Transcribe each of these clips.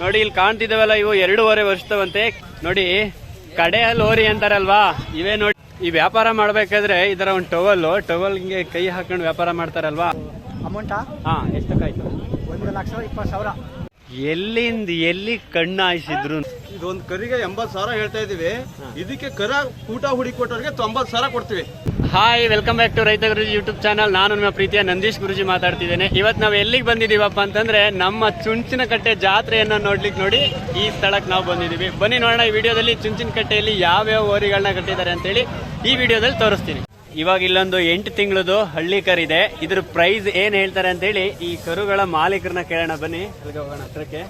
ನೋಡಿ ಇಲ್ಲಿ ಕಾಣ್ತಿದ್ದಾವಲ್ಲ ಇವು ಎರಡೂವರೆ ವರ್ಷದವಂತೆ. ನೋಡಿ ಕಡೆಯಲ್ಲಿ ಲೋರಿ ಅಂತಾರಲ್ವಾ? ಇವೇ ನೋಡಿ. ಈ ವ್ಯಾಪಾರ ಮಾಡ್ಬೇಕಾದ್ರೆ ಇದರ ಒಂದು ಟವಲ್ ಟವಲ್ ಹಿಂಗೆ ಕೈ ಹಾಕೊಂಡು ವ್ಯಾಪಾರ ಮಾಡ್ತಾರಲ್ವಾ? ಅಮೌಂಟಾ ಹಾ ಎಷ್ಟಕ್ಕಾಯ್ತು? ಒಂದು ಲಕ್ಷ ಇಪ್ಪತ್ತು ಸಾವಿರ. ಎಲ್ಲಿಂದ ಎಲ್ಲಿ ಕಣ್ಣು ಹಾಯಿಸಿದ್ರು? ಇದೊಂದು ಕರಿಗೆ ಎಂಬತ್ತು ಸಾವಿರ ಹೇಳ್ತಾ ಇದೀವಿ ಇದಕ್ಕೆ ಕರ ಊಟ ಹುಡಿ ಕೊಟ್ಟವ್ರಿಗೆ ತೊಂಬತ್ತು ಸಾವಿರ ಕೊಡ್ತೀವಿ. ಹಾಯ್ ವೆಲ್ಕಮ್ ಬ್ಯಾಕ್ ಟು ರೈತ ಗುರುಜಿ ಯೂಟ್ಯೂಬ್ ಚಾನಲ್ ನಾನು ನಿಮ್ಮ ಪ್ರೀತಿಯ ನಂದೀಶ್ ಗುರುಜಿ ಮಾತಾಡ್ತಿದ್ದೇನೆ. ಇವತ್ತು ನಾವು ಎಲ್ಲಿಗೆ ಬಂದಿದ್ದೀವಪ್ಪ ಅಂತಂದ್ರೆ ನಮ್ಮ ಚುಂಚಿನಕಟ್ಟೆ ಜಾತ್ರೆಯನ್ನು ನೋಡ್ಲಿಕ್ಕೆ ನೋಡಿ ಈ ಸ್ಥಳಕ್ಕೆ ನಾವು ಬಂದಿದ್ದೀವಿ. ಬನ್ನಿ ನೋಡೋಣ ಈ ವಿಡಿಯೋದಲ್ಲಿ ಚುಂಚಿನಕಟ್ಟೆಯಲ್ಲಿ ಯಾವ್ಯಾವ ಓರಿಗಳನ್ನ ಕಟ್ಟಿದ್ದಾರೆ ಅಂತೇಳಿ ಈ ವಿಡಿಯೋದಲ್ಲಿ ತೋರಿಸ್ತೀನಿ. ಇವಾಗ ಇಲ್ಲೊಂದು ಎಂಟು ತಿಂಗಳದು ಹಳ್ಳಿ ಕರಿದೆ ಇದ್ರ ಪ್ರೈಸ್ ಏನು ಹೇಳ್ತಾರೆ ಅಂತೇಳಿ ಈ ಕರುಗಳ ಮಾಲೀಕರನ್ನ ಕೇಳೋಣ. ಬನ್ನಿ ಅಲ್ಲಿಗೆ ಹೋಗೋಣ ಹತ್ರಕ್ಕೆ.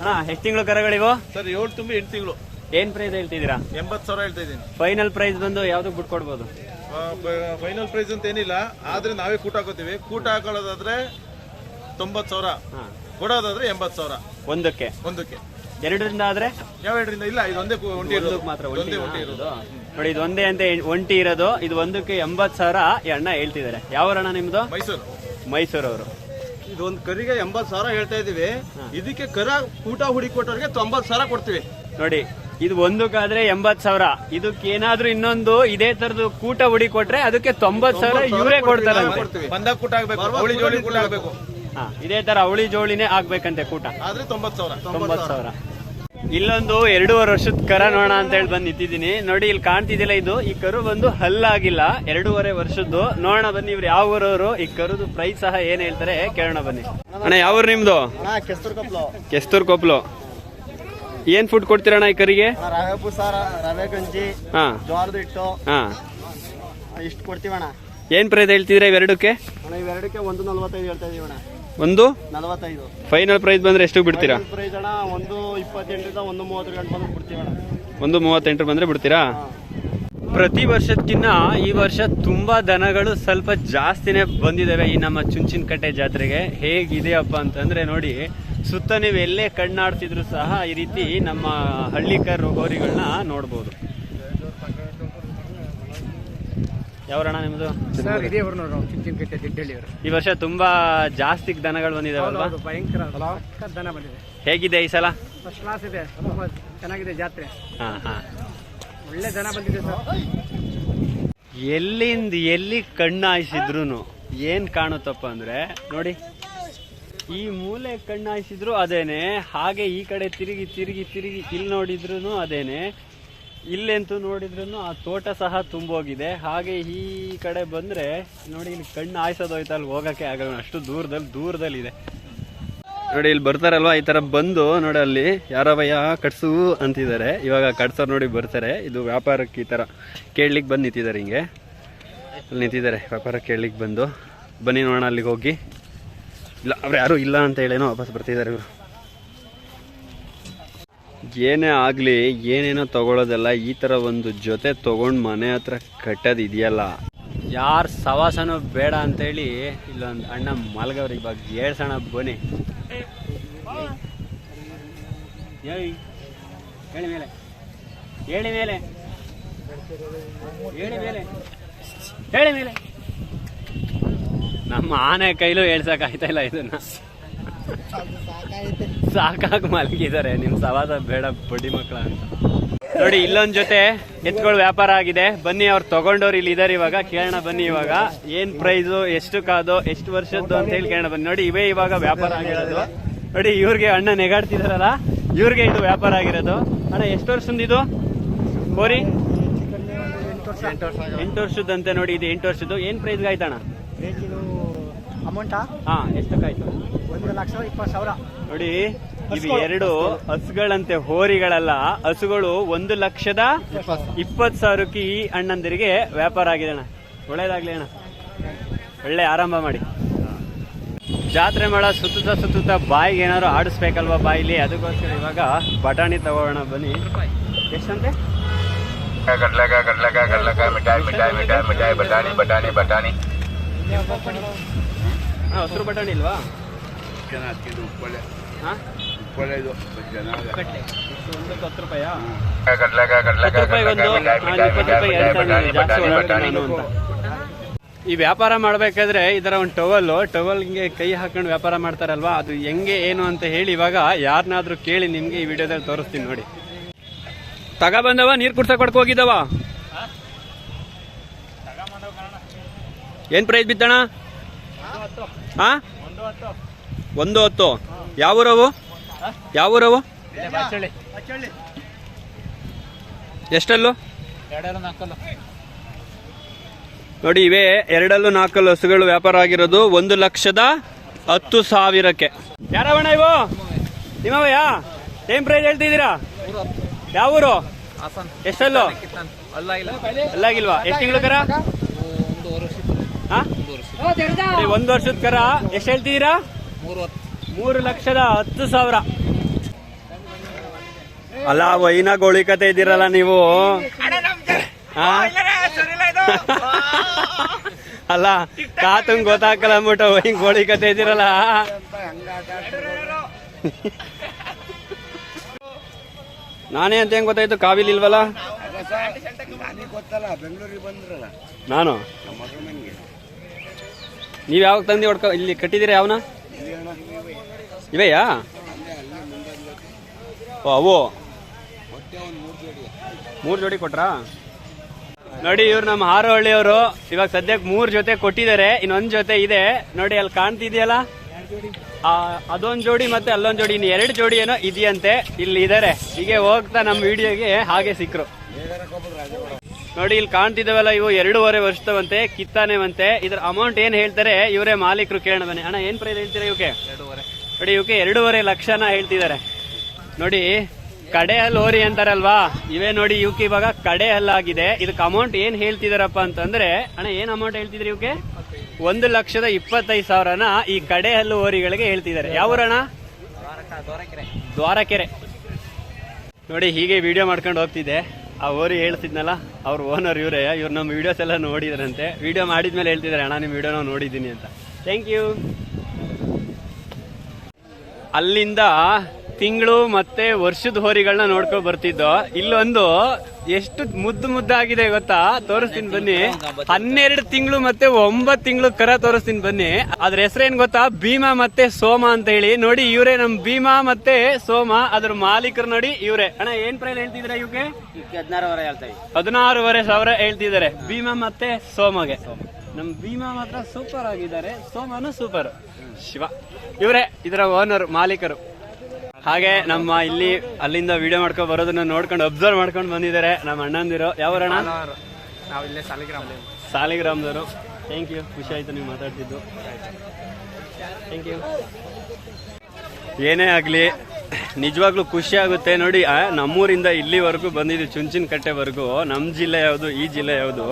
ಅಣ್ಣ ಎಷ್ಟು ತಿಂಗಳು ಕರುಗಳಿವು? ಸರ್ ಏಳು ತುಂಬಿ ಎಂಟು ತಿಂಗಳು. ಏನ್ ಪ್ರೈಸ್ ಹೇಳ್ತಿದ್ದೀರಾ? ಎಂಬತ್ತು ಸಾವಿರ ಹೇಳ್ತಾ ಇದ್ದೀನಿ. ಫೈನಲ್ ಪ್ರೈಸ್ ಬಂದು ಯಾವ್ದಕ್ಕೆ ಬಿಟ್ಕೊಡ್ಬೋದು ಫೈನಲ್ ಪ್ರೈಸ್ ಅಂತ ಏನಿಲ್ಲ ಆದ್ರೆ ನಾವೇ ಕೂಟ ಹಾಕೋತೀವಿ. ಕೂಟ ಹಾಕೊಳ್ಳೋದಾದ್ರೆ ತೊಂಬತ್ ಸಾವಿರ. ಹಾ. ಕೊಡೋದಾದ್ರೆ ಎಂಬತ್ ಸಾವಿರ. ಒಂದಕ್ಕೆ? ಒಂದಕ್ಕೆ. ಎರಡರಿಂದ ಆದ್ರೆ? ಯಾವ ಎರಡರಿಂದ? ಇಲ್ಲ ಇದು ಒಂದೇ ಒಂಟಿ ಇರೋದು. ಮಾತ್ರ ಒಂದೇ ಒಂಟಿ ಇರೋದು. ನೋಡಿ ಇದು ಒಂದೇ ಅಂತ ಒಂಟಿ ಇರೋದು. ಇದು ಒಂದಕ್ಕೆ ಎಂಬತ್ ಸಾವಿರ ಈ ಅಣ್ಣ ಹೇಳ್ತಿದ್ದಾರೆ. ಯಾವ ಅಣ್ಣ ನಿಮ್ದು? ಮೈಸೂರು. ಮೈಸೂರವರು. ಇದೊಂದು ಕರಿಗೆ ಎಂಬತ್ ಸಾವಿರ ಹೇಳ್ತಾ ಇದೀವಿ ಇದಕ್ಕೆ ಕರ ಊಟ ಹುಡಿ ಕೊಟ್ಟವ್ರಿಗೆ ತೊಂಬತ್ ಸಾವಿರ ಕೊಡ್ತೀವಿ. ನೋಡಿ ಇದು ಒಂದಕ್ಕಾದ್ರೆ ಎಂಬತ್ ಸಾವಿರ. ಇದಕ್ಕೆ ಏನಾದ್ರೂ ಇನ್ನೊಂದು ಇದೇ ತರದ್ದು ಕೂಟ ಹುಡಿ ಕೊಟ್ರೆ ಅದಕ್ಕೆ ತೊಂಬತ್ ಸಾವಿರ ಇವರೇ ಕೊಡ್ತಾರೆ ಕೂಟ ಆಗ್ಬೇಕು. ಅವಳಿ ಜೋಳಿ ಕೂಟ ಆಗ್ಬೇಕು. ಹಾ ಇದೇ ತರ ಅವಳಿ ಜೋಳಿನೇ ಆಗ್ಬೇಕಂತೆ ಕೂಟ. ಆದ್ರೆ ತೊಂಬತ್ ಸಾವಿರ. ತೊಂಬತ್ ಸಾವಿರ. ಇಲ್ಲೊಂದು ಎರಡೂವರೆ ವರ್ಷದ ಕರ ನೋಡೋಣ ಅಂತ ಹೇಳಿ ಬಂದು ನಿಂತಿದ್ದೀನಿ ನೋಡಿ ಇಲ್ಲಿ ಕಾಣ್ತಿದಿಲ್ಲ ಇದು. ಈ ಕರು ಬಂದು ಹಲ್ಲಾಗಿಲ್ಲ. ಎರಡೂವರೆ ವರ್ಷದ್ದು. ನೋಡೋಣ ಬನ್ನಿ ಇವ್ರು ಯಾವ ಊರವರು. ಈ ಕರುದು ಪ್ರೈಸ್ ಸಹ ಏನ್ ಹೇಳ್ತಾರೆ ಕೇಳೋಣ ಬನ್ನಿ. ಅಣ್ಣ ಯಾವ ಊರು ನಿಮ್ದು? ಅಣ್ಣ ಕೆಸ್ತೂರು ಕಪ್ಲು ಕೆಸ್ತೂರ್ ಕೊಪ್ಲು ಏನ್ ಫುಡ್ ಕೊಡ್ತೀರಣ್ಣ ಈ ಕರಿಗೆ? ರವೆ ಪುಸಾರ ರವೆ ಗಂಜಿ ಹಾ. ಜೋಳದ ಹಿಟ್ಟು. ಹಾ. ಇಷ್ಟು ಕೊಡ್ತೀವಣ್ಣ. ಏನ್ ಪ್ರೈಸ್ ಹೇಳ್ತಿದ್ರೆ ಇವೆರಡಕ್ಕೆ? ಅಣ್ಣ ಇವೆರಡಕ್ಕೆ ಒಂದು ನಲ್ವತ್ತೈದು ಹೇಳ್ತಾ ಇದೀವಿ ಅಣ್ಣ ಒಂದು? ನಲವತ್ತೈದು. ಫೈನಲ್ ಪ್ರೈಸ್ ಬಂದ್ರೆ ಎಷ್ಟು ಬಿಡ್ತೀರಾ? ಪ್ರೈಸ್ ಅಣ್ಣ ಒಂದು ಇಪ್ಪತ್ತೆಂಟರಿಂದ ಒಂದು ಮೂವತ್ತು ಗಂಟೆ ಬಂದು ಕೊಡ್ತೀವಿ ಅಣ್ಣ ಒಂದು ಮೂವತ್ತೆಂಟು ಬಂದ್ರೆ ಬಿಡ್ತೀರಾ? ಪ್ರತಿ ವರ್ಷಕ್ಕಿನ್ನ ಈ ವರ್ಷ ತುಂಬಾ ದನಗಳು ಸ್ವಲ್ಪ ಜಾಸ್ತಿನೇ ಬಂದಿದ್ದಾವೆ ಈ ನಮ್ಮ ಚುಂಚಿನಕಟ್ಟೆ ಜಾತ್ರೆಗೆ. ಹೇಗಿದೆಯಪ್ಪ ಅಂತಂದ್ರೆ ನೋಡಿ ಸುತ್ತ ನೀವು ಎಲ್ಲೇ ಕಣ್ಣಾಡ್ತಿದ್ರು ಸಹ ಈ ರೀತಿ ನಮ್ಮ ಹಳ್ಳಿಕರ್ ಗೋರಿಗಳನ್ನ ನೋಡ್ಬೋದು. ಯಾವಣ್ಣ ನಿಮ್ದು? ಈ ವರ್ಷ ತುಂಬಾ ಜಾಸ್ತಿ ದನಗಳು ಬಂದಿದಾವಲ್ವಾ ಭಯಂಕರ ದನ ಬಂದಿದೆ. ಹೇಗಿದೆ ಈ ಸಲ? ಫಸ್ಟ್ ಕ್ಲಾಸ್ ಇದೆ ತುಂಬಾ ಚೆನ್ನಾಗಿದೆ ಜಾತ್ರೆ. ಹಾ ಹಾ. ಒಳ್ಳೆ ದನ ಬಂದಿದೆ ಸರ್. ಎಲ್ಲಿಂದ ಎಲ್ಲಿ ಕಣ್ಣಾಯಿಸಿದ್ರು ಏನ್ ಕಾಣುತ್ತಪ್ಪ ಅಂದ್ರೆ ನೋಡಿ. ಈ ಮೂಲೆ ಕಣ್ಣಾಯಿಸಿದ್ರು ಅದೇನೆ. ಹಾಗೆ ಈ ಕಡೆ ತಿರುಗಿ ತಿರುಗಿ ತಿರುಗಿ ಇಲ್ಲಿ ನೋಡಿದ್ರು ಅದೇನೆ. ಇಲ್ಲೆಂತೂ ನೋಡಿದ್ರು ಆ ತೋಟ ಸಹ ತುಂಬೋಗಿದೆ. ಹಾಗೆ ಈ ಕಡೆ ಬಂದ್ರೆ ನೋಡಿ ಇಲ್ಲಿ ಕಣ್ಣು ಹಾಯಿಸೋದೋಯ್ತು ಅಲ್ಲಿ ಹೋಗಕ್ಕೆ ಆಗಲ್ಲ. ಅಷ್ಟು ದೂರದಲ್ಲಿ ದೂರದಲ್ಲಿ ಇದೆ ನೋಡಿ ಇಲ್ಲಿ ಬರ್ತಾರಲ್ವಾ? ಈ ತರ ಬಂದು ನೋಡಿ ಅಲ್ಲಿ ಯಾರವಯ್ಯ ಕಟ್ಸು ಅಂತಿದ್ದಾರೆ. ಇವಾಗ ಕಟ್ಸೋರು ನೋಡಿ ಬರ್ತಾರೆ. ಇದು ವ್ಯಾಪಾರಕ್ಕೆ ಈ ತರ ಕೇಳ್ಲಿಕ್ಕೆ ಬಂದು ನಿಂತಿದ್ದಾರೆ ಹಿಂಗೆ. ಅಲ್ಲಿ ನಿಂತಿದ್ದಾರೆ. ವ್ಯಾಪಾರ ಕೇಳಲಿಕ್ಕೆ ಬಂದು. ಬನ್ನಿ ನೋಡೋಣ ಅಲ್ಲಿಗೆ ಹೋಗಿ. ಇಲ್ಲ, ಅವ್ರು ಯಾರು ಇಲ್ಲ ಅಂತ ಹೇಳೇನೋ ವಾಪಸ್ ಬರ್ತಿದ್ದಾರೆ ಇವರು. ಏನೇ ಆಗಲಿ, ಏನೇನೋ ತಗೊಳ್ಳೋದಲ್ಲ ಈ ಥರ ಒಂದು ಜೊತೆ ತೊಗೊಂಡು ಮನೆ ಹತ್ರ ಕಟ್ಟೋದು ಇದೆಯಲ್ಲ ಯಾರು ಸವಾಸನೂ ಬೇಡ ಅಂತೇಳಿ ಇಲ್ಲೊಂದು ಅಣ್ಣ ಮಲಗವ್ರಿ ಇವಾಗ ಹೇಳ್ಸೋಣ ಬನ್ನಿ. ಹೇಳಿ ಮೇಲೆ ಹೇಳಿ ಮೇಲೆ ಹೇಳಿ ಮೇಲೆ ಹೇಳಿ ಮೇಲೆ. ನಮ್ಮ ಆನೆ ಕೈಲೂ ಹೇಳ್ಸಕ್ ಆಯ್ತಾ ಇಲ್ಲ ಇದನ್ನ. ಸಾಕಾಗ ಮಲಗಿದ್ದಾರೆ ನಿಮ್ ಸವಾಸ ಬೇಡ ಬಡ್ಡಿ ಮಕ್ಕಳ ಅಂತ. ನೋಡಿ, ಇಲ್ಲೊಂದ್ ಜೊತೆ ಎತ್ಗಳು ವ್ಯಾಪಾರ ಆಗಿದೆ. ಬನ್ನಿ, ಅವ್ರು ತಗೊಂಡವ್ರು ಇಲ್ಲಿ ಇದಾರೆ ಇವಾಗ. ಕೇಳೋಣ ಬನ್ನಿ ಇವಾಗ. ಏನ್ ಪ್ರೈಸು ಎಷ್ಟು ಕಾದು ಎಷ್ಟು ವರ್ಷದ್ದು ಅಂತ ಹೇಳಿ ಕೇಳೋಣ ಬನ್ನಿ. ನೋಡಿ, ಇವೇ ಇವಾಗ ವ್ಯಾಪಾರ ಆಗಿರೋದು. ನೋಡಿ, ಇವ್ರಿಗೆ ಅಣ್ಣ ನೆಗಾಡ್ತಿದಾರಲ್ಲ, ಇವ್ರಿಗೆ ಇದು ವ್ಯಾಪಾರ ಆಗಿರೋದು. ಅಣ್ಣ, ಎಷ್ಟು ವರ್ಷದಿಂದ ಇದು? ಕೋರಿ? ಎಂಟು ವರ್ಷದಂತೆ ನೋಡಿ, ಇದು ಎಂಟು ವರ್ಷದ್ದು. ಏನ್ ಪ್ರೈಸ್ ಆಯ್ತಣ್ಣ ಅಮೌಂಟಾ ಹಾ ಎಷ್ಟಕ್ಕಾಯ್ತು ಒಂದು ಲಕ್ಷ ಇಪ್ಪತ್ತು ಸಾವಿರ. ನೋಡಿ ಇವು ಎರಡು ಹಸುಗಳಂತೆ ಹೋರಿಗಳಲ್ಲ. ಹಸುಗಳು ಒಂದು ಲಕ್ಷದ ಇಪ್ಪತ್ ಸಾವಿರಕ್ಕೆ ಈ ಅಣ್ಣಂದಿರಿಗೆ ವ್ಯಾಪಾರ ಆಗಿದೆ ಅಣ್ಣ. ಒಳ್ಳೇದಾಗ್ಲಿ ಅಣ್ಣ. ಒಳ್ಳೆ ಆರಂಭ ಮಾಡಿ. ಜಾತ್ರೆ ಮಾಡ ಸುತ್ತುತ್ತಾ ಸುತ್ತುತ್ತಾ ಬಾಯಿಗೆ ಏನಾದ್ರು ಆಡಿಸ್ಬೇಕಲ್ವಾ ಬಾಯಿಲಿ ಅದಕ್ಕೋಸ್ಕರ ಇವಾಗ ಬಟಾಣಿ ತಗೋಣ ಬನ್ನಿ. ಎಷ್ಟಂತೆ? ಕಡ್ಲಕ ಕಡ್ಲಕ ಕಡ್ಲಕ ಮಿಠಾಯಿ ಮಿಠಾಯಿ ಮಿಠಾಯಿ ಮಿಠಾಯಿ ಬಟಾಣಿ ಬಟಾಣಿ ಬಟಾಣಿ. ಹಸಿರು ಬಟಾಣಿ ಇಲ್ವಾ? ಹಾ? ಕಟ್ಟೆ ಎಷ್ಟು ಒಂದಕ್ಕೆ ಹತ್ತು ರೂಪಾಯಾ ಹತ್ತು ರೂಪಾಯಿ ಒಂದು. ಇಪ್ಪತ್ತು ಜಾಸ್ತಿ ಈ ವ್ಯಾಪಾರ ಮಾಡ್ಬೇಕಾದ್ರೆ ಇದರ ಒಂದು ಟವಲ್ ಟವಲ್ಗೆ ಕೈ ಹಾಕೊಂಡು ವ್ಯಾಪಾರ ಮಾಡ್ತಾರಲ್ವಾ? ಅದು ಹೆಂಗೆ ಏನು ಅಂತ ಹೇಳಿ ಇವಾಗ ಯಾರನ್ನಾದ್ರೂ ಕೇಳಿ ನಿಮ್ಗೆ ಈ ವಿಡಿಯೋದಲ್ಲಿ ತೋರಿಸ್ತೀನಿ ನೋಡಿ. ತಗ ಬಂದವ ನೀರ್ ಕುಡ್ಸಕ್ ಕೊಡ್ಕ ಹೋಗಿದ್ದವ? ಏನ್ ಪ್ರೈಸ್ ಬಿದ್ದಣ ಹಾ ಒಂದು ಹತ್ತು. ಯಾವ ಊರವು ಯಾವ ಊರವು ಎಷ್ಟಲ್ಲು? ನೋಡಿ ಇವೆ ಎರಡಲ್ಲೂ ನಾಲ್ಕಲ್ಲು ಹಸುಗಳು ವ್ಯಾಪಾರ ಆಗಿರೋದು ಒಂದು ಲಕ್ಷದ ಹತ್ತು ಸಾವಿರಕ್ಕೆ. ಯಾರವಣ ಇವು? ನಿಮ್ಮವಯ್ಯ? ಏನ್ ಪ್ರೈಸ್ ಹೇಳ್ತಿದ್ದೀರಾ? ಯಾವ ಊರು ಎಷ್ಟಲ್ಲು? ಅಲ್ಲಾಗಿಲ್ವಾ? ಎಷ್ಟು ತಿಂಗಳು ಕರ? ಒಂದು ವರ್ಷದ ಕರ ಎಷ್ಟು ಹೇಳ್ತಿದ್ದೀರಾ? ಮೂರು ಲಕ್ಷದ ಹತ್ತು ಸಾವಿರ. ಅಲ್ಲ ವೈನ ಗೋಳಿಕತೆ ಇದ್ದೀರಲ್ಲ ನೀವು? ಅಲ್ಲ ಕಾತಂಗ್ ಗೊತ್ತಾಕಲ್ಲ ಅಂದ್ಬಿಟ್ಟು ವೈನ್ ಗೋಳಿಕತೆ ಇದ್ದೀರಲ್ಲ. ನಾನೇ ಅಂತ ಹೆಂಗ್ ಗೊತ್ತಾಯ್ತು? ಕಾವಿಲ್ ಇಲ್ವಲ್ಲ? ನಾನು? ನೀವ್ ಯಾವಾಗ ತಂದಿ ಹೊಡ್ಕೊ ಇಲ್ಲಿ ಕಟ್ಟಿದ್ದೀರಾ ಯಾವನ? ಇವೆಯಾ? ಓ, ಅವು. ಮೂರ್ ಜೋಡಿ ಕೊಟ್ರಾ? ನೋಡಿ, ಇವ್ರು ನಮ್ಮ ಹಾರೋಹಳ್ಳಿಯವರು ಇವಾಗ ಸದ್ಯಕ್ಕೆ ಮೂರ್ ಜೊತೆ ಕೊಟ್ಟಿದ್ದಾರೆ, ಇನ್ನೊಂದ್ ಜೊತೆ ಇದೆ. ನೋಡಿ, ಅಲ್ಲಿ ಕಾಣ್ತಿದ್ಯಲ್ಲ? ಅದೊಂದ್ ಜೋಡಿ ಮತ್ತೆ ಅಲ್ಲೊಂದ್ ಜೋಡಿ, ಇನ್ನು ಎರಡು ಜೋಡಿ ಏನೋ ಇದೆಯಂತೆ, ಇಲ್ಲಿ ಇದಾರೆ. ಹೀಗೆ ಹೋಗ್ತಾ ನಮ್ಮ ವಿಡಿಯೋಗೆ ಹಾಗೆ ಸಿಕ್ರು. ನೋಡಿ ಇಲ್ಲಿ ಕಾಣ್ತಿದ್ದಾವಲ್ಲ ಇವು ಎರಡೂವರೆ ವರ್ಷದವಂತೆ ಕಿತ್ತಾನೆವಂತೆ. ಇದ್ರ ಅಮೌಂಟ್ ಏನ್ ಹೇಳ್ತಾರೆ ಇವರೇ ಮಾಲೀಕರು ಕೇಳೋಣ ಬನ್ನಿ. ಅಣ್ಣ ಏನ್ ಪ್ರೈಸ್ ಹೇಳ್ತೀರಾ ಇವಕ್ಕೆ? ನೋಡಿ ಇವಕ್ಕೆ ಎರಡೂವರೆ ಲಕ್ಷನ ಹೇಳ್ತಿದ್ದಾರೆ. ನೋಡಿ ಕಡೆ ಹಲ್ಲು ಹೋರಿ ಅಂತಾರಲ್ವಾ? ಇವೇ ನೋಡಿ ಇವಕ್ಕೆ ಇವಾಗ ಕಡೆ ಹಲ್ಲಾಗಿದೆ ಇದಕ್ಕೆ ಅಮೌಂಟ್ ಏನ್ ಹೇಳ್ತಿದಾರಪ್ಪ ಅಂತಂದ್ರೆ ಅಣ್ಣ ಏನ್ ಅಮೌಂಟ್ ಹೇಳ್ತಿದ್ರಿ ಇವಕ್ಕೆ? ಒಂದು ಲಕ್ಷದ ಇಪ್ಪತ್ತೈದು ಸಾವಿರನ ಈ ಕಡೆ ಹಲ್ಲು ಹೋರಿಗಳಿಗೆ ಹೇಳ್ತಿದ್ದಾರೆ. ಯಾವ ಊರಣ್ಣ? ದ್ವಾರಕೆರೆ. ನೋಡಿ ಹೀಗೆ ವಿಡಿಯೋ ಮಾಡ್ಕೊಂಡು ಹೋಗ್ತಿದ್ದೆ. ಆ ಓರಿ ಹೇಳ್ತಿದ್ನಲ್ಲ, ಅವ್ರ ಓನರ್ ಇವರೇ, ಇವ್ರು ನಮ್ಮ ವಿಡಿಯೋಸ್ ಎಲ್ಲ ನೋಡಿದ್ರಂತೆ. ವಿಡಿಯೋ ಮಾಡಿದ್ಮೇಲೆ ಹೇಳ್ತಿದ್ದಾರೆ, ಅಣ್ಣ ನಿಮ್ಮ ನಾವು ನೋಡಿದ್ದೀನಿ ಅಂತ. ಥ್ಯಾಂಕ್ ಯು ಅಲ್ಲಿಂದ ತಿಂಗಳು ಮತ್ತೆ ವರ್ಷದ ಹೋರಿಗಳನ್ನ ನೋಡ್ಕೊಂಡು ಬರ್ತಿದ್ದೋ? ಇಲ್ಲೊಂದು ಎಷ್ಟು ಮುದ್ದು ಮುದ್ದಾಗಿದೆ ಗೊತ್ತಾ? ತೋರಿಸ್ತೀನಿ ಬನ್ನಿ. ಹನ್ನೆರಡು ತಿಂಗಳು ಮತ್ತೆ ಒಂಬತ್ತು ತಿಂಗಳು ಕರ ತೋರಿಸ್ತೀನಿ ಬನ್ನಿ. ಅದ್ರ ಹೆಸರೇನ್ ಗೊತ್ತಾ? ಭೀಮಾ ಮತ್ತೆ ಸೋಮ ಅಂತ ಹೇಳಿ. ನೋಡಿ ಇವರೇ ನಮ್ ಭೀಮಾ ಮತ್ತೆ ಸೋಮ ಅದ್ರ ಮಾಲೀಕರು ನೋಡಿ ಇವರೇ. ಅಣ್ಣ ಏನ್ ಪ್ರೈಸ್ ಹೇಳ್ತಿದ್ರ ಇವಕ್ಕೆ ಹದಿನಾರೂವರೆ ಸಾವಿರ ಹೇಳ್ತಿದ್ದಾರೆ. ಭೀಮಾ ಮತ್ತೆ ಸೋಮಗೆ. ನಮ್ ಭೀಮಾ ಮಾತ್ರ ಸೂಪರ್ ಆಗಿದ್ದಾರೆ. ಸೋಮನು ಸೂಪರ್. ಶಿವ. ಇವರೇ ಇದರ ಓನರ್ ಮಾಲೀಕರು. ಹಾಗೆ ನಮ್ಮ ಇಲ್ಲಿ ಅಲ್ಲಿಂದ ವಿಡಿಯೋ ಮಾಡ್ಕೊಂಡು ಬರೋದನ್ನ ನೋಡ್ಕೊಂಡು ಅಬ್ಸರ್ವ್ ಮಾಡ್ಕೊಂಡು ಬಂದಿದ್ದಾರೆ ನಮ್ಮ ಅಣ್ಣಂದಿರು. ಯಾವ ಅಣ್ಣ ನಾವಿಲ್ಲೇ ಸಾಲಿಗ್ರಾಮ ಸಾಲಿಗ್ರಾಮದವರು. ಥ್ಯಾಂಕ್ ಯು ಖುಷಿ ಆಯ್ತು ನೀವು ಮಾತಾಡ್ತಿದ್ದು. ಥ್ಯಾಂಕ್ ಯು ಏನೇ ಆಗಲಿ ನಿಜವಾಗ್ಲೂ ಖುಷಿ ಆಗುತ್ತೆ. ನೋಡಿ ನಮ್ಮೂರಿಂದ ಇಲ್ಲಿವರೆಗೂ ಬಂದಿದ್ದು ಚುಂಚಿನ ಕಟ್ಟೆವರೆಗೂ ನಮ್ಮ ಜಿಲ್ಲೆ ಯಾವುದು ಈ ಜಿಲ್ಲೆ ಯಾವುದು?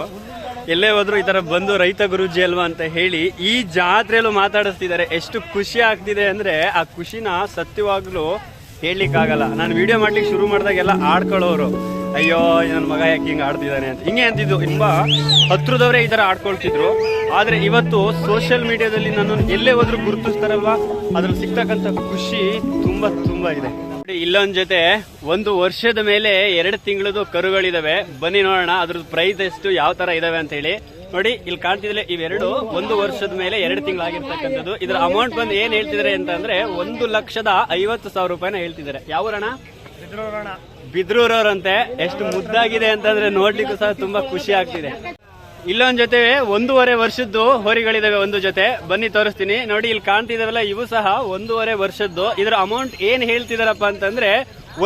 ಎಲ್ಲೇ ಹೋದ್ರು ಈ ತರ ಬಂದು ರೈತ ಗುರುಜಿ ಅಲ್ವಾ ಅಂತ ಹೇಳಿ ಈ ಜಾತ್ರೆಯಲ್ಲೂ ಮಾತಾಡಿಸ್ತಿದ್ದಾರೆ. ಎಷ್ಟು ಖುಷಿ ಆಗ್ತಿದೆ ಅಂದ್ರೆ ಆ ಖುಷಿನ ಸತ್ಯವಾಗ್ಲೂ ಹೇಳಲಿಕ್ಕಾಗಲ್ಲ. ನಾನು ವಿಡಿಯೋ ಮಾಡ್ಲಿಕ್ಕೆ ಶುರು ಮಾಡಿದಾಗೆಲ್ಲ ಆಡ್ಕೊಳ್ಳೋರು. ಅಯ್ಯೋ ನನ್ನ ಮಗ ಯಾಕೆ ಹಿಂಗೆ ಆಡ್ತಿದ್ದಾನೆ ಅಂತ. ಹಿಂಗೆ ಅಂತಿದ್ದು. ತುಂಬ ಹತ್ರದವರೇ ಈ ಥರ ಆಡ್ಕೊಳ್ತಿದ್ರು. ಆದರೆ ಇವತ್ತು ಸೋಷಿಯಲ್ ಮೀಡಿಯಾದಲ್ಲಿ ನಾನು ಎಲ್ಲೇ ಹೋದ್ರು ಗುರುತಿಸ್ತಾರಲ್ವಾ? ಅದ್ರಲ್ಲಿ ಸಿಗ್ತಕ್ಕಂಥ ಖುಷಿ ತುಂಬ ತುಂಬ ಇದೆ. ಇಲ್ಲೊಂದ್ ಜೊತೆ ಒಂದು ವರ್ಷದ ಮೇಲೆ ಎರಡು ತಿಂಗಳದು ಕರುಗಳಿದಾವೆ. ಬನ್ನಿ ನೋಡೋಣ ಅದ್ರದ್ದು ಪ್ರೈಸ್ ಎಷ್ಟು ಯಾವ ತರ ಇದಾವೆ ಅಂತ ಹೇಳಿ. ನೋಡಿ ಇಲ್ಲಿ ಕಾಣ್ತಿದ್ರೆ ಇವೆರಡು ಒಂದು ವರ್ಷದ ಮೇಲೆ ಎರಡು ತಿಂಗಳಾಗಿರ್ತಕ್ಕಂಥದ್ದು. ಇದ್ರ ಅಮೌಂಟ್ ಬಂದು ಏನ್ ಹೇಳ್ತಿದ್ದಾರೆ ಅಂತಂದ್ರೆ ಒಂದು ಲಕ್ಷದ ಐವತ್ತು ಸಾವಿರ ರೂಪಾಯಿನ ಹೇಳ್ತಿದ್ದಾರೆ. ಯಾವೂರಣ ಬಿದ್ರೂರವ್ರಂತೆ. ಎಷ್ಟು ಮುದ್ದಾಗಿದೆ ಅಂತಂದ್ರೆ ನೋಡ್ಲಿಕ್ಕೂ ಸಹ ತುಂಬಾ ಖುಷಿ ಆಗ್ತಿದೆ. ಇಲ್ಲೊಂದ್ ಜೊತೆ ಒಂದೂವರೆ ವರ್ಷದ್ದು ಹೋರಿಗಳಿದಾವೆ ಒಂದು ಜೊತೆ. ಬನ್ನಿ ತೋರಿಸ್ತೀನಿ. ನೋಡಿ ಇಲ್ಲಿ ಕಾಣ್ತಿದಾವಲ್ಲ ಇವು ಸಹ ಒಂದೂವರೆ ವರ್ಷದ್ದು. ಇದರ ಅಮೌಂಟ್ ಏನ್ ಹೇಳ್ತಿದಾರಪ್ಪ ಅಂತಂದ್ರೆ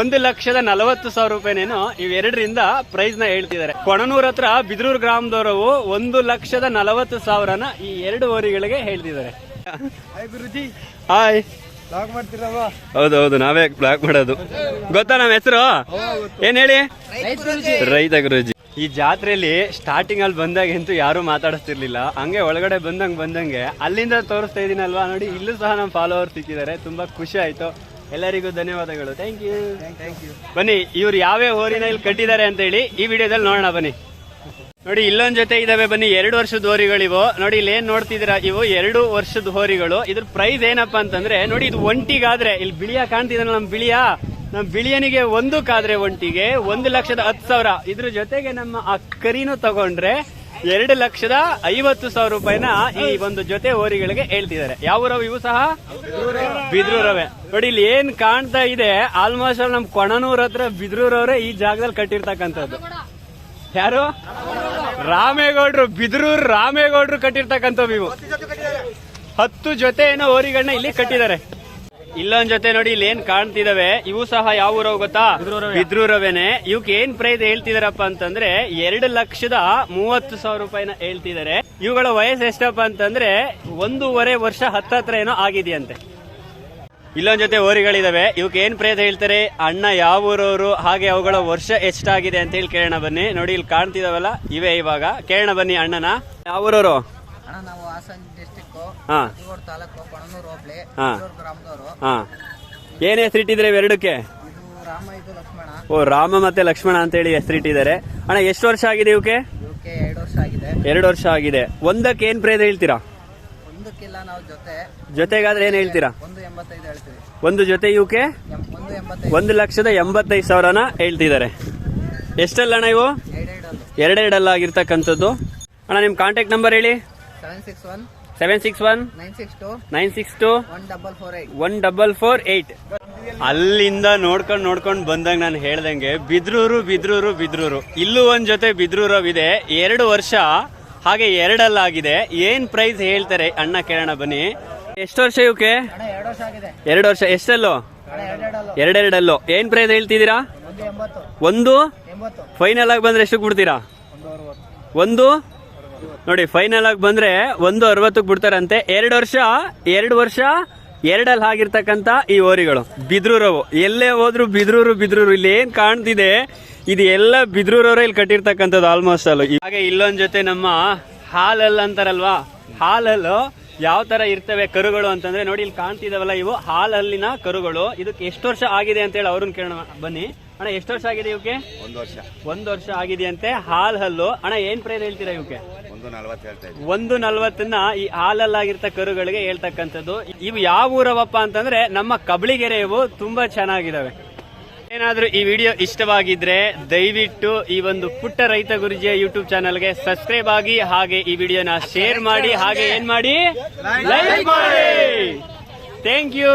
ಒಂದು ಲಕ್ಷದ ನಲವತ್ತು ಸಾವಿರ ರೂಪಾಯಿನೇನು ಇವೆರಡರಿಂದ ಪ್ರೈಸ್ನ ಹೇಳ್ತಿದ್ದಾರೆ ಕೊಣನೂರ್ ಹತ್ರ ಬಿದ್ರೂರ್ ಗ್ರಾಮದವರು ಒಂದು ಲಕ್ಷದ ನಲವತ್ತು ಸಾವಿರನ ಈ ಎರಡು ಹೋರಿಗಳಿಗೆ ಹೇಳ್ತಿದ್ದಾರೆ ಹಾಯ್ ಹೌದು ಹೌದು ನಾವೇ ಬ್ಲಾಕ್ ಮಾಡೋದು. ಗೊತ್ತಾ ನಮ್ಮ ಹೆಸರು? ಏನ್ ಹೇಳಿ? ರೈತ ಗುರುಜಿ. ಈ ಜಾತ್ರೆಯಲ್ಲಿ ಸ್ಟಾರ್ಟಿಂಗ್ ಅಲ್ಲಿ ಬಂದಾಗಂತೂ ಯಾರು ಮಾತಾಡಿಸ್ತಿರ್ಲಿಲ್ಲ. ಹಂಗೆ ಒಳಗಡೆ ಬಂದಂಗೆ ಬಂದಂಗೆ ಅಲ್ಲಿಂದ ತೋರಿಸ್ತಾ ಇದ್ದೀನಲ್ವಾ ನೋಡಿ ಇಲ್ಲೂ ಸಹ ನಮ್ಮ ಫಾಲೋವರ್ ಸಿಕ್ಕಿದ್ದಾರೆ. ತುಂಬಾ ಖುಷಿ ಆಯ್ತು. ಎಲ್ಲರಿಗೂ ಧನ್ಯವಾದಗಳು. ಥ್ಯಾಂಕ್ ಯು ಬನ್ನಿ ಇವ್ರು ಯಾವ್ಯಾವ ಹೋರಿನ ಇಲ್ಲಿ ಕಟ್ಟಿದ್ದಾರೆ ಅಂತ ಹೇಳಿ ಈ ವಿಡಿಯೋದಲ್ಲಿ ನೋಡೋಣ ಬನ್ನಿ. ನೋಡಿ ಇಲ್ಲೊಂದ್ ಜೊತೆ ಇದಾವೆ ಬನ್ನಿ. ಎರಡು ವರ್ಷದ ಹೋರಿಗಳಿವು ನೋಡಿ ಇಲ್ಲಿ ಏನ್ ನೋಡ್ತಿದ್ದೀರಾ? ಇವು ಎರಡು ವರ್ಷದ ಹೋರಿಗಳು. ಇದ್ರ ಪ್ರೈಸ್ ಏನಪ್ಪಾ ಅಂತಂದ್ರೆ ನೋಡಿ ಇದು ಒಂಟಿಗಾದ್ರೆ ಇಲ್ಲಿ ಬಿಳಿಯ ಕಾಣ್ತಿದ್ರ ನಮ್ ಬಿಳಿಯ? ನಮ್ ಬಿಳಿಯನಿಗೆ ಒಂದು ಕಾದ್ರೆ ಒಂಟಿಗೆ ಒಂದು ಲಕ್ಷದ ಹತ್ತು ಸಾವಿರ. ಇದ್ರ ಜೊತೆಗೆ ನಮ್ಮ ಆ ಕರಿನೂ ತಗೊಂಡ್ರೆ ಎರಡು ಲಕ್ಷದ ಐವತ್ತು ಸಾವಿರ ರೂಪಾಯಿನ ಈ ಒಂದು ಜೊತೆ ಓರಿಗಳಿಗೆ ಹೇಳ್ತಿದ್ದಾರೆ. ಯಾವ ರವ ಇವು ಸಹ? ಬಿದ್ರೂರವೇ ನೋಡಿ, ಇಲ್ಲಿ ಏನ್ ಕಾಣ್ತಾ ಇದೆ, ಆಲ್ಮೋಸ್ಟ್ ನಮ್ ಕೊಣನೂರ್ ಹತ್ರ ಬಿದ್ರೂರವ್ರೆ ಈ ಜಾಗದಲ್ಲಿ ಕಟ್ಟಿರ್ತಕ್ಕಂಥದ್ದು. ಯಾರು? ರಾಮೇಗೌಡ್ರು, ಬಿದ್ರೂರ್ ರಾಮೇಗೌಡ್ರು ಕಟ್ಟಿರ್ತಕ್ಕಂಥವು ಇವು. ಹತ್ತು ಜೊತೆ ಏನೋ ಓರಿಗಳನ್ನ ಇಲ್ಲಿ ಕಟ್ಟಿದ್ದಾರೆ. ಇಲ್ಲೊಂದ್ ಜೊತೆ ನೋಡಿ ಇಲ್ಲಿ ಏನ್ ಕಾಣ್ತಿದಾವೆ? ಇವು ಸಹ ಯಾವ ಊರವ್ ಗೊತ್ತಾ? ಬಿದ್ರೂರವೇನೆ ಇವಕ್ಕೆ ಏನ್ ಪ್ರೈಸ್ ಹೇಳ್ತಿದಾರಪ್ಪ ಅಂತಂದ್ರೆ ಎರಡು ಲಕ್ಷದ ಮೂವತ್ತು ಸಾವಿರ ರೂಪಾಯಿನ ಹೇಳ್ತಿದ್ದಾರೆ ಇವುಗಳ ವಯಸ್ಸು ಎಷ್ಟಪ್ಪ ಅಂತಂದ್ರೆ ಒಂದೂವರೆ ವರ್ಷ ಹತ್ತತ್ರ ಏನೋ ಆಗಿದೆಯಂತೆ. ಇಲ್ಲೊಂದ್ ಜೊತೆ ಓರಿಗಳಿದಾವೆ ಇವಕ್ಕೆ ಏನ್ ಪ್ರೇತ ಹೇಳ್ತಾರೆ? ಅಣ್ಣ ಯಾವ ಊರವರು? ಹಾಗೆ ಅವುಗಳ ವರ್ಷ ಎಷ್ಟಾಗಿದೆ ಅಂತ ಹೇಳಿ ಕೇಳೋಣ ಬನ್ನಿ. ನೋಡಿ ಇಲ್ಲಿ ಕಾಣ್ತಿದಾವಲ್ಲ? ಇವೆ ಇವಾಗ. ಕೇಳೋಣ ಬನ್ನಿ ಅಣ್ಣನ. ಯಾವ ಊರವರು? ಹಾಸನ ಡಿಸ್ಟಿಕ್ ಹಾ. ತಾಲೂಕು ಹೋಬ್ಳಿ ಹಾ. ಗ್ರಾಮದವರು. ಹಾ. ಏನ್ ಹೆಸರಿಟ್ಟಿದ್ರೆ ಇವೆರಡಕ್ಕೆ ಇದು ರಾಮ ಇದು ಲಕ್ಷ್ಮಣ. ಓ ರಾಮ ಮತ್ತೆ ಲಕ್ಷ್ಮಣ ಅಂತ ಹೇಳಿ ಹೆಸರಿಟ್ಟಿದ್ದಾರೆ. ಅಣ್ಣ ಎಷ್ಟು ವರ್ಷ ಆಗಿದೆ ಇವಕ್ಕೆ ಇವಕ್ಕೆ ಎರಡು ವರ್ಷ ಆಗಿದೆ. ಎರಡು ವರ್ಷ ಆಗಿದೆ. ಒಂದಕ್ಕೆ ಏನ್ ಪ್ರೇದ ಹೇಳ್ತೀರಾ? ಒಂದಕ್ಕಿಲ್ಲ ನಾವು ಜೊತೆ. ಜೊತೆಗಾದ್ರೆ ಏನ್ ಹೇಳ್ತೀರಾ? ಒಂದು ಎಂಬತ್ತೈದು ಹೇಳ್ತೀವಿ. ಒಂದು ಜೊತೆ ಇವಕ್ಕೆ ಎಂ- ಒಂದು ಎಂಬತ್ತೈದು. ಒಂದು ಲಕ್ಷದ ಎಂಬತ್ತೈದು ಸಾವಿರನ ಹೇಳ್ತಿದ್ದಾರೆ. ಎಷ್ಟಲ್ಲ ಅಣ್ಣ ಇವು? ಎರಡೆರಡಲ್ಲು. ಎರಡೆರಡಲ್ಲ ಆಗಿರ್ತಕ್ಕಂಥದ್ದು. ಅಣ್ಣ ನಿಮ್ ಕಾಂಟ್ಯಾಕ್ಟ್ ನಂಬರ್ ಹೇಳಿ. Seven six one seven six one nine six two nine six two one double four eight one double four eight ಅಲ್ಲಿಂದ ನೋಡ್ಕೊಂಡು ನೋಡ್ಕೊಂಡು ಬಂದಾಗ ನಾನು ಹೇಳ್ದಂಗೆ ಬಿದ್ರೂರು ಬಿದ್ರೂರು ಬಿದ್ರೂರು. ಇಲ್ಲೂ ಒಂದ್ ಜೊತೆ ಬಿದ್ರೂರವಿದೆ ಎರಡು ವರ್ಷ ಹಾಗೆ ಎರಡಲ್ಲಾಗಿದೆ. ಏನ್ ಪ್ರೈಸ್ ಹೇಳ್ತಾರೆ? ಅಣ್ಣ ಕೇಳೋಣ ಬನ್ನಿ. ಎಷ್ಟು ವರ್ಷ ಇವಕ್ಕೆ ಅಣ್ಣ ಎರಡು ವರ್ಷ ಆಗಿದೆ. ಎರಡು ವರ್ಷ ಎಷ್ಟಲ್ಲೋ? ಅಣ್ಣ ಎರಡೆರಡಲ್ಲು? ಎರಡೆರಡಲ್ಲೋ. ಏನ್ ಪ್ರೈಸ್ ಹೇಳ್ತಿದ್ದೀರಾ? ಒಂದು ಫೈನಲ್ ಆಗಿ ಬಂದ್ರೆ ಎಷ್ಟು ಕೊಡ್ತೀರಾ ಒಂದು? ನೋಡಿ ಫೈನಲ್ ಆಗಿ ಬಂದ್ರೆ ಒಂದು ಅರವತ್ತಕ್ಕೆ ಬಿಡ್ತಾರಂತೆ. ಎರಡು ವರ್ಷ ಎರಡು ವರ್ಷ ಎರಡಲ್ಲಿ ಆಗಿರ್ತಕ್ಕಂತ ಈ ಓರಿಗಳು ಬಿದ್ರೂರವು. ಎಲ್ಲೇ ಹೋದ್ರು ಬಿದ್ರೂರು ಬಿದ್ರೂರು. ಇಲ್ಲಿ ಏನ್ ಕಾಣ್ತಿದೆ? ಇದು ಎಲ್ಲ ಬಿದ್ರೂರವರೇ ಇಲ್ಲಿ ಕಟ್ಟಿರ್ತಕ್ಕಂಥದ್ದು ಆಲ್ಮೋಸ್ಟ್ ಅಲ್ಲ. ಹಾಗೆ ಇಲ್ಲೊಂದ್ ಜೊತೆ ನಮ್ಮ ಹಾಲಲ್ ಅಂತಾರಲ್ವಾ? ಹಾಲಲ್ಲು ಯಾವ ತರ ಇರ್ತವೆ ಕರುಗಳು ಅಂತಂದ್ರೆ ನೋಡಿ ಇಲ್ಲಿ ಕಾಣ್ತಿದಾವಲ್ಲ ಇವು. ಹಾಲಲ್ಲಿನ ಕರುಗಳು. ಇದಕ್ಕೆ ಎಷ್ಟು ವರ್ಷ ಆಗಿದೆ ಅಂತ ಹೇಳಿ ಅವ್ರನ್ನ ಕೇಳೋಣ. ಬನ್ನಿ. ಅಣ್ಣ ಎಷ್ಟು ವರ್ಷ ಆಗಿದೆ ಇವಕ್ಕೆ ಒಂದು ವರ್ಷ. ಒಂದ್ ವರ್ಷ ಆಗಿದೆಯಂತೆ ಹಾಲ್ ಹಲ್ಲು ಅಣ್ಣ ಏನ್ ಪ್ರೈಸ್ ಹೇಳ್ತೀರಾ ಇವಕ್ಕೆ ಒಂದು ನಲ್ವತ್ತನ್ನ ಈ ಹಾಲಲ್ಲಾಗಿರ್ತ ಕರುಗಳಿಗೆ ಹೇಳ್ತಕ್ಕಂಥದ್ದು. ಇವು ಯಾವ ಊರವಪ್ಪ ಅಂತಂದ್ರೆ ನಮ್ಮ ಕಬಳಿಗೆರೆ ಇವು ತುಂಬಾ ಚೆನ್ನಾಗಿದಾವೆ. ಏನಾದರೂ ಈ ವಿಡಿಯೋ ಇಷ್ಟವಾಗಿದ್ರೆ ದಯವಿಟ್ಟು ಈ ಒಂದು ಪುಟ್ಟ ರೈತ ಗುರುಜಿಯ ಯೂಟ್ಯೂಬ್ ಚಾನಲ್ಗೆ ಸಬ್ಸ್ಕ್ರೈಬ್ ಆಗಿ ಹಾಗೆ ಈ ವಿಡಿಯೋನ ಶೇರ್ ಮಾಡಿ ಹಾಗೆ ಏನ್ ಮಾಡಿ? ಲೈಕ್ ಮಾಡಿ. Thank you